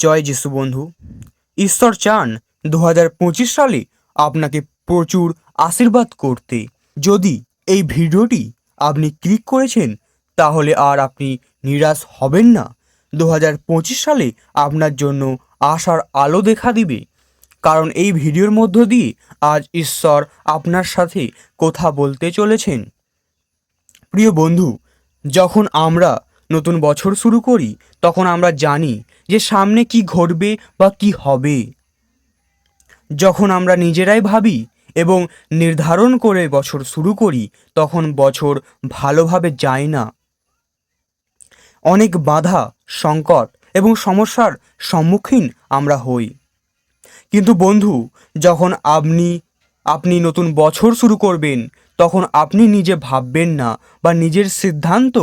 জয় যিশু বন্ধু। ঈশ্বর চান দু হাজার পঁচিশ সালে আপনাকে প্রচুর আশীর্বাদ করতে। যদি এই ভিডিওটি আপনি ক্লিক করেছেন, তাহলে আর আপনি নিরাশ হবেন না। দু হাজার পঁচিশ সালে আপনার জন্য আশার আলো দেখা দিবে। কারণ এই ভিডিওর মধ্য দিয়ে আজ ঈশ্বর আপনার সাথে কথা বলতে চলেছেন। প্রিয় বন্ধু, যখন আমরা নতুন বছর শুরু করি, তখন আমরা জানি যে সামনে কি ঘটবে বা কি হবে। যখন আমরা নিজেরাই ভাবি এবং নির্ধারণ করে বছর শুরু করি, তখন বছর ভালোভাবে যায় না। অনেক বাধা, সংকট এবং সমস্যার সম্মুখীন আমরা হই। কিন্তু বন্ধু, যখন আপনি আপনি নতুন বছর শুরু করবেন, তখন আপনি নিজে ভাববেন না বা নিজের সিদ্ধান্ত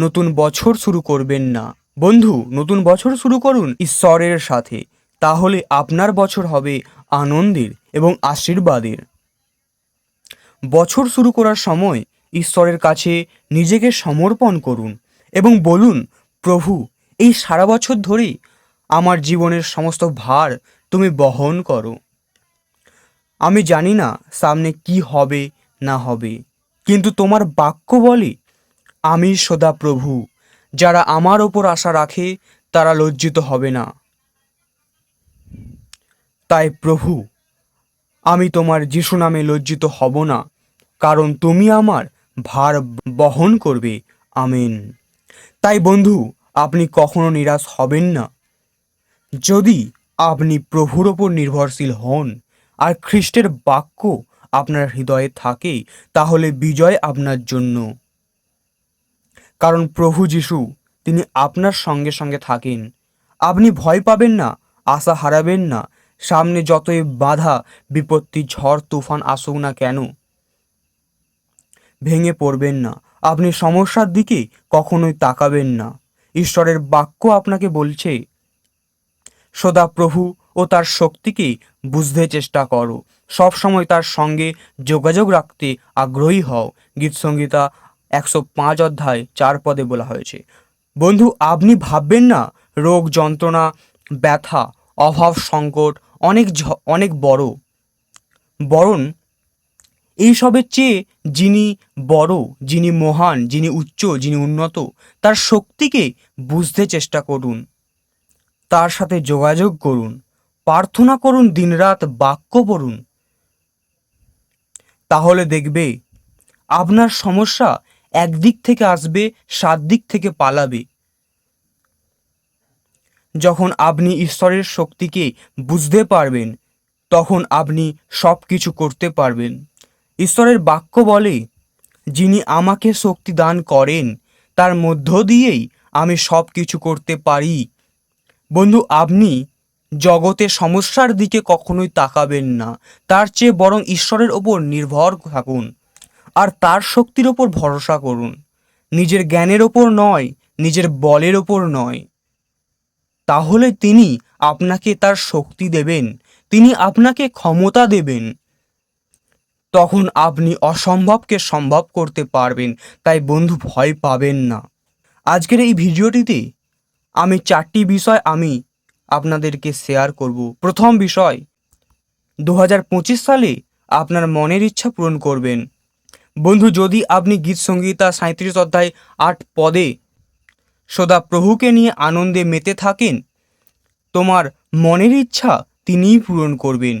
নতুন বছর শুরু করবেন না। বন্ধু, নতুন বছর শুরু করুন ঈশ্বরের সাথে। তাহলে আপনার বছর হবে আনন্দের এবং আশীর্বাদের। বছর শুরু করার সময় ঈশ্বরের কাছে নিজেকে সমর্পণ করুন এবং বলুন, প্রভু, এই সারা বছর ধরে আমার জীবনের সমস্ত ভার তুমি বহন করো। আমি জানি না সামনে কি হবে, না হবে। কিন্তু তোমার বাক্য বলে আমি সদা প্রভু, যারা আমার ওপর আশা রাখে, তারা লজ্জিত হবে না। তাই প্রভু, আমি তোমার যিশু নামে লজ্জিত হব না, কারণ তুমি আমার ভার বহন করবে। আমিন। তাই বন্ধু, আপনি কখনো নিরাশ হবেন না। যদি আপনি প্রভুর ওপর নির্ভরশীল হন, আর খ্রিস্টের বাক্য আপনার হৃদয়ে থাকে, তাহলে বিজয় আপনার জন্য। কারণ প্রভু যিশু, তিনি আপনার সঙ্গে সঙ্গে থাকেন। আপনি ভয় পাবেন না, আশা হারাবেন না। সামনে যতই বাধা, বিপত্তি, ঝড়, তুফান আসুক না কেন, ভেঙে পড়বেন না। আপনি সমস্যার দিকে কখনোই তাকাবেন না। ঈশ্বরের বাক্য আপনাকে বলছে, সদা প্রভু ও তার শক্তিকে বুঝতে চেষ্টা করো। সব সময় তার সঙ্গে যোগাযোগ রাখতে আগ্রহী হও। গীতসংগীতা একশো পাঁচ অধ্যায় চার পদে বলা হয়েছে। বন্ধু, আপনি ভাববেন না, রোগ, যন্ত্রণা, ব্যথা, অভাব, সংকট, অনেক অনেক বড়। বরং এইসবের চেয়ে যিনি বড়, যিনি মহান, যিনি উচ্চ, যিনি উন্নত, তার শক্তিকে বুঝতে চেষ্টা করুন। তার সাথে যোগাযোগ করুন, প্রার্থনা করুন, দিনরাত বাক্য পড়ুন। তাহলে দেখবে, আপনার সমস্যা একদিক থেকে আসবে সাত দিক থেকে পালাবে। যখন আপনি ঈশ্বরের শক্তিকে বুঝতে পারবেন, তখন আপনি সব কিছু করতে পারবেন। ঈশ্বরের বাক্য বলে, যিনি আমাকে শক্তি দান করেন, তার মধ্য দিয়েই আমি সব কিছু করতে পারি। বন্ধু, আপনি জগতে সমস্যার দিকে কখনোই তাকাবেন না। তার চেয়ে বরং ঈশ্বরের ওপর নির্ভর থাকুন। আর তার শক্তির ওপর ভরসা করুন। নিজের জ্ঞানের ওপর নয়, নিজের বলের ওপর নয়। তাহলে তিনি আপনাকে তার শক্তি দেবেন, তিনি আপনাকে ক্ষমতা দেবেন। তখন আপনি অসম্ভবকে সম্ভব করতে পারবেন, তাই বন্ধু ভয় পাবেন না। আজকের এই ভিডিওটিতে আমি চারটি বিষয় আমি আপনাদেরকে শেয়ার করব। প্রথম বিষয় দু হাজার পঁচিশ সালে আপনার মনের ইচ্ছা পূরণ করবেন। বন্ধু, যদি আপনি গীত সঙ্গীতা সাঁত্রিশ অধ্যায় আট পদে সদা প্রভুকে নিয়ে আনন্দে মেতে থাকেন, তোমার মনের ইচ্ছা তিনিই পূরণ করবেন।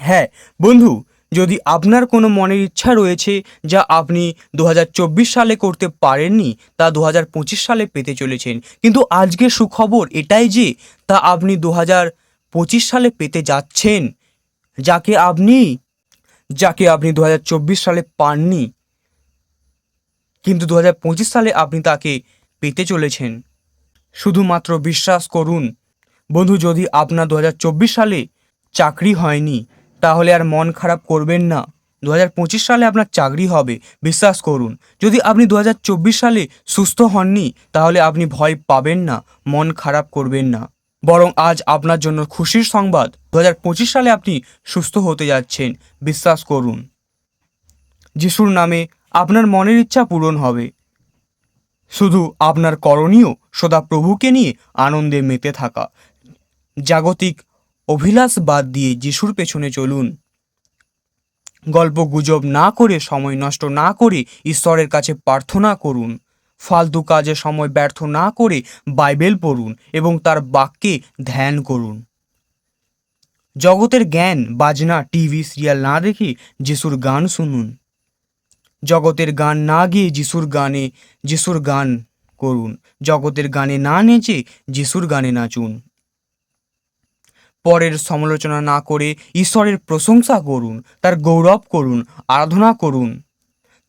হ্যাঁ বন্ধু, যদি আপনার কোনো মনের ইচ্ছা রয়েছে যা আপনি দু হাজার চব্বিশ সালে করতে পারেননি, তা দু হাজার পঁচিশ সালে পেতে চলেছেন। কিন্তু আজকে সুখবর এটাই যে, তা আপনি দু হাজার পঁচিশ সালে পেতে যাচ্ছেন, যাকে আপনি যাকে আপনি দু হাজার চব্বিশ সালে পাননি, কিন্তু দু হাজার পঁচিশ সালে আপনি তাকে পেতে চলেছেন। শুধুমাত্র বিশ্বাস করুন, বন্ধু, যদি আপনার দু হাজার চব্বিশ সালে চাকরি হয়নি, তাহলে আর মন খারাপ করবেন না। দু হাজার পঁচিশ সালে আপনার চাকরি হবে, বিশ্বাস করুন। যদি আপনি দু হাজার চব্বিশ সালে সুস্থ হননি, তাহলে আপনি ভয় পাবেন না, মন খারাপ করবেন না। বরং আজ আপনার জন্য খুশির সংবাদ। দু হাজার পঁচিশ সালে আপনি সুস্থ হতে যাচ্ছেন, বিশ্বাস করুন। যিশুর নামে আপনার মনের ইচ্ছা পূরণ হবে। শুধু আপনার করণীয় সদা প্রভুকে নিয়ে আনন্দে মেতে থাকা। জাগতিক অভিলাষ বাদ দিয়ে যিশুর পেছনে চলুন। গল্প গুজব না করে, সময় নষ্ট না করে ঈশ্বরের কাছে প্রার্থনা করুন। ফালতু কাজে সময় ব্যর্থ না করে বাইবেল পড়ুন এবং তার বাক্যে ধ্যান করুন। জগতের জ্ঞান, বাজনা, টিভি, সিরিয়াল না দেখে যিশুর গান শুনুন। জগতের গান না গিয়ে যিশুর গানে, যিশুর গান করুন। জগতের গানে না নেচে যিশুর গানে নাচুন। পরের সমালোচনা না করে ঈশ্বরের প্রশংসা করুন, তার গৌরব করুন, আরাধনা করুন।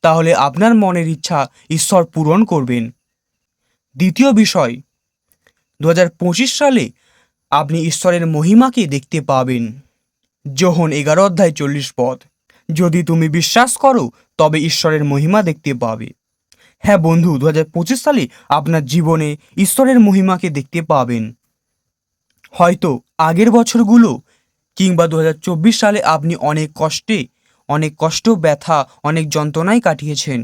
তাহলে আপনার মনের ইচ্ছা ঈশ্বর পূরণ করবেন। দ্বিতীয় বিষয় দু হাজার পঁচিশ সালে আপনি ঈশ্বরের মহিমাকে দেখতে পাবেন। যোহন এগারো অধ্যায় চল্লিশ পদ, যদি তুমি বিশ্বাস করো, তবে ঈশ্বরের মহিমা দেখতে পাবে। হ্যাঁ বন্ধু দু হাজার পঁচিশ সালে আপনার জীবনে ঈশ্বরের মহিমাকে দেখতে পাবেন। হয়তো আগের বছরগুলো কিংবা দু হাজার চব্বিশ সালে আপনি অনেক কষ্টে অনেক কষ্ট, ব্যথা, অনেক যন্ত্রণায় কাটিয়েছেন।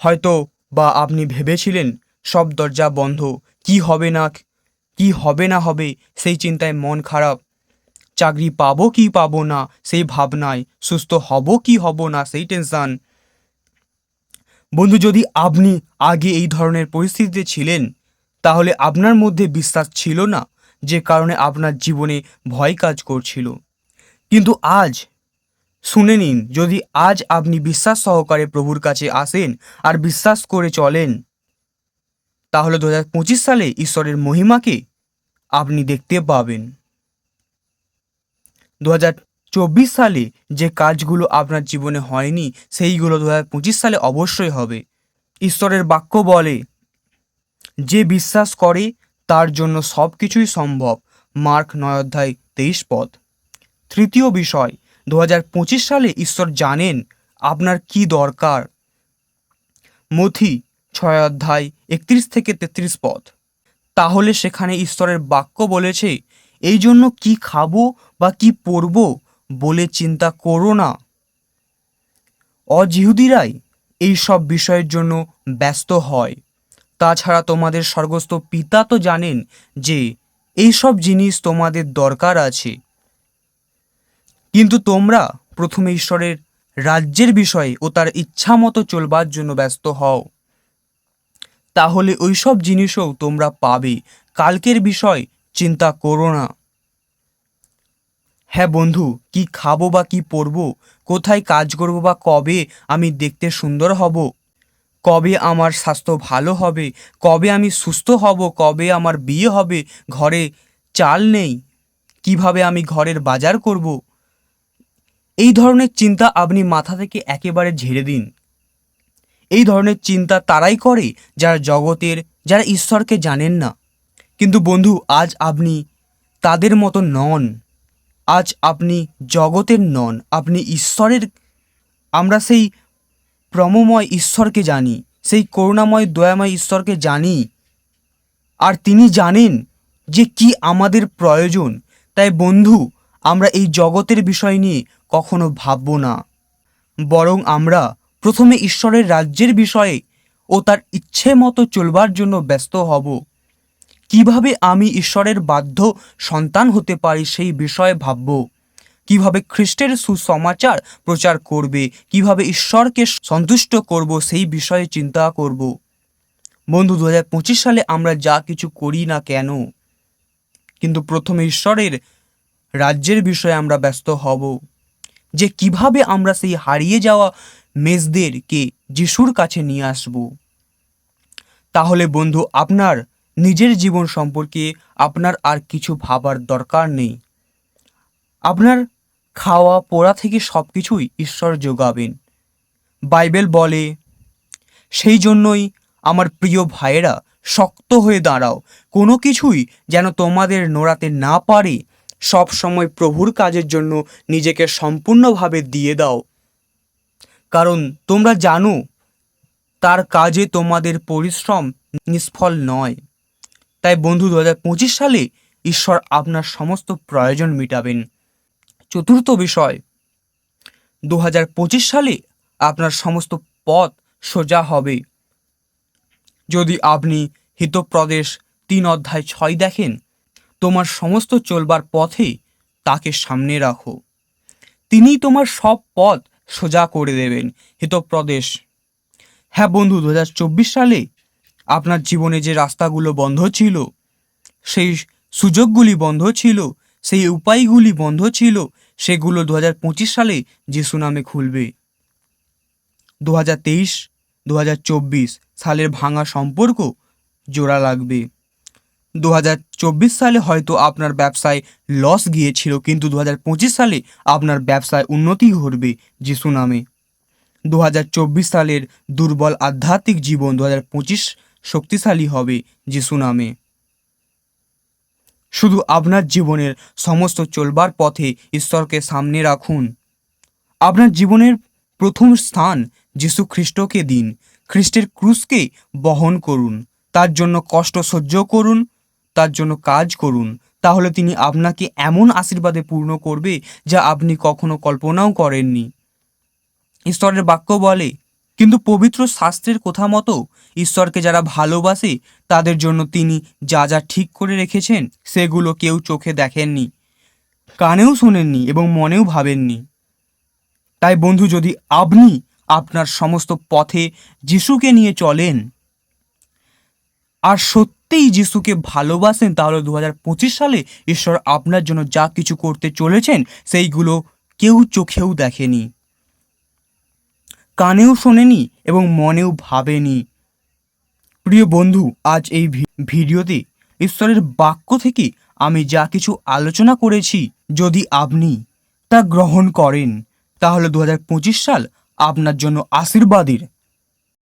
হয়তো বা আপনি ভেবেছিলেন, সব দরজা বন্ধ, কি হবে না, কি হবে না হবে, সেই চিন্তায় মন খারাপ। চাকরি পাবো কি পাবো না, সেই ভাবনায়, সুস্থ হব কি হব না, সেই টেনশন বন্ধু, যদি আপনি আগে এই ধরনের পরিস্থিতিতে ছিলেন, তাহলে আপনার মধ্যে বিশ্বাস ছিল না, যে কারণে আপনার জীবনে ভয় কাজ করছিল। কিন্তু আজ শুনে নিন, যদি আজ আপনি বিশ্বাস সহকারে প্রভুর কাছে আসেন আর বিশ্বাস করে চলেন, তাহলে দু হাজার পঁচিশ সালে ঈশ্বরের মহিমাকে আপনি দেখতে পাবেন। দু চব্বিশ সালে যে কাজগুলো আপনার জীবনে হয়নি, সেইগুলো দু পঁচিশ সালে অবশ্যই হবে। ঈশ্বরের বাক্য বলে, যে বিশ্বাস করে, তার জন্য সব কিছুই সম্ভব। মার্ক নয় অধ্যায় তেইশ পদ। তৃতীয় বিষয় দু হাজার পঁচিশ সালে ঈশ্বর জানেন আপনার কি দরকার। মথি ছয় অধ্যায় একত্রিশ থেকে তেত্রিশ পদ। তাহলে সেখানে ঈশ্বরের বাক্য বলেছে, এই জন্য কি খাব বা কি পরব বলে চিন্তা করো না। অজিহুদিরাই এই সব বিষয়ের জন্য ব্যস্ত হয়। তাছাড়া তোমাদের স্বর্গস্থ পিতা তো জানেন যে এই সব জিনিস তোমাদের দরকার আছে। কিন্তু তোমরা প্রথমে ঈশ্বরের রাজ্যের বিষয়ে ও তার ইচ্ছা মতো চলবার জন্য ব্যস্ত হও। তাহলে ওই সব জিনিসও তোমরা পাবে। কালকের বিষয় চিন্তা করো না। হ্যাঁ বন্ধু, কি খাব বা কি পরবো? কোথায় কাজ করব বা কবে আমি দেখতে সুন্দর হব? কবে আমার স্বাস্থ্য ভালো হবে? কবে আমি সুস্থ হব? কবে আমার বিয়ে হবে? ঘরে চাল নেই। কীভাবে আমি ঘরের বাজার করব? এই ধরনের চিন্তা আপনি মাথা থেকে একেবারে ঝেড়ে দিন। এই ধরনের চিন্তা তারাই করে যারা জগতের, যারা ঈশ্বরকে জানেন না। কিন্তু বন্ধু, আজ আপনি তাদের মতো নন। আজ আপনি জগতের নন, আপনি ঈশ্বরের, আমরা সেই প্রমময় ঈশ্বরকে জানি, সেই করুণাময়, দয়াময় ঈশ্বরকে জানি। আর তিনি জানেন যে কি আমাদের প্রয়োজন। তাই বন্ধু আমরা এই জগতের বিষয় নিয়ে কখনো ভাবব না। বরং আমরা প্রথমে ঈশ্বরের রাজ্যের বিষয়ে ও তার ইচ্ছে মতো চলবার জন্য ব্যস্ত হব। কীভাবে আমি ঈশ্বরের বাধ্য সন্তান হতে পারি সেই বিষয়ে ভাবব। কীভাবে খ্রিস্টের সুসমাচার প্রচার করবে, কীভাবে ঈশ্বরকে সন্তুষ্ট করব সেই বিষয়ে চিন্তা করব। বন্ধু দু হাজার পঁচিশ সালে আমরা যা কিছু করি না কেন? কিন্তু প্রথমে ঈশ্বরের রাজ্যের বিষয়ে আমরা ব্যস্ত হব। যে কীভাবে আমরা সেই হারিয়ে যাওয়া মেজদেরকে যিশুর কাছে নিয়ে আসব। তাহলে বন্ধু, আপনার নিজের জীবন সম্পর্কে আপনার আর কিছু ভাবার দরকার নেই। আপনার খাওয়া পড়া থেকে সব কিছুই ঈশ্বর যোগাবেন। বাইবেল বলে, সেই জন্যই আমার প্রিয় ভাইয়েরা, শক্ত হয়ে দাঁড়াও। কোনো কিছুই যেন তোমাদের নোড়াতে না পারে সব সময় প্রভুর কাজের জন্য নিজেকে সম্পূর্ণভাবে দিয়ে দাও। কারণ তোমরা জানো, তার কাজে তোমাদের পরিশ্রম নিষ্ফল নয়। তাই বন্ধু দু পঁচিশ সালে ঈশ্বর আপনার সমস্ত প্রয়োজন মেটাবেন। চতুর্থ বিষয় দু পঁচিশ সালে আপনার সমস্ত পথ সোজা হবে। যদি আপনি হিতপ্রদেশ তিন অধ্যায় ছয় দেখেন তোমার সমস্ত চলবার পথে তাকে সামনে রাখো। তিনিই তোমার সব পথ সোজা করে দেবেন, হিতপ্রদেশ। হ্যাঁ বন্ধু দু হাজার চব্বিশ সালে আপনার জীবনে যে রাস্তাগুলো বন্ধ ছিল, সেই সুযোগগুলি বন্ধ ছিল, সেই উপায়গুলি বন্ধ ছিল, সেগুলো দু হাজার পঁচিশ সালে যিশু নামে খুলবে। দু হাজার তেইশ দু সালের ভাঙা সম্পর্ক জোড়া লাগবে। দু হাজার চব্বিশ সালে হয়তো আপনার ব্যবসায় লস গিয়েছিল, কিন্তু দু হাজার পঁচিশ সালে আপনার ব্যবসায় উন্নতি ঘটবে যিশু নামে। দু হাজার চব্বিশ সালের দুর্বল আধ্যাত্মিক জীবন দু হাজার পঁচিশ শক্তিশালী হবে যিশু নামে। শুধু আপনার জীবনের সমস্ত চলবার পথে ঈশ্বরকে সামনে রাখুন। আপনার জীবনের প্রথম স্থান যিশু খ্রিস্টকে দিন। খ্রিস্টের ক্রুশকে বহন করুন। তার জন্য কষ্ট সহ্য করুন। তার জন্য কাজ করুন। তাহলে তিনি আপনাকে এমন আশীর্বাদে পূর্ণ করবে যা আপনি কখনো কল্পনাও করেননি। ঈশ্বরের বাক্য বলে, কিন্তু পবিত্র শাস্ত্রের কথা মতো ঈশ্বরকে যারা ভালোবাসে, তাদের জন্য তিনি যা যা ঠিক করে রেখেছেন, সেগুলো কেউ চোখে দেখেননি, কানেও শোনেননি এবং মনেও ভাবেননি। তাই বন্ধু, যদি আপনি আপনার সমস্ত পথে যিশুকে নিয়ে চলেন, আর সত্যিই যিশুকে ভালোবাসেন, তাহলে দু হাজার পঁচিশ সালে ঈশ্বর আপনার জন্য যা কিছু করতে চলেছেন, সেইগুলো কেউ চোখেও দেখেনি, কানেও শোনেনি এবং মনেও ভাবেনি। প্রিয় বন্ধু, আজ এই ভিডিওতে ঈশ্বরের বাক্য থেকে আমি যা কিছু আলোচনা করেছি, যদি আপনি তা গ্রহণ করেন, তাহলে দু হাজার পঁচিশ সাল আপনার জন্য আশীর্বাদের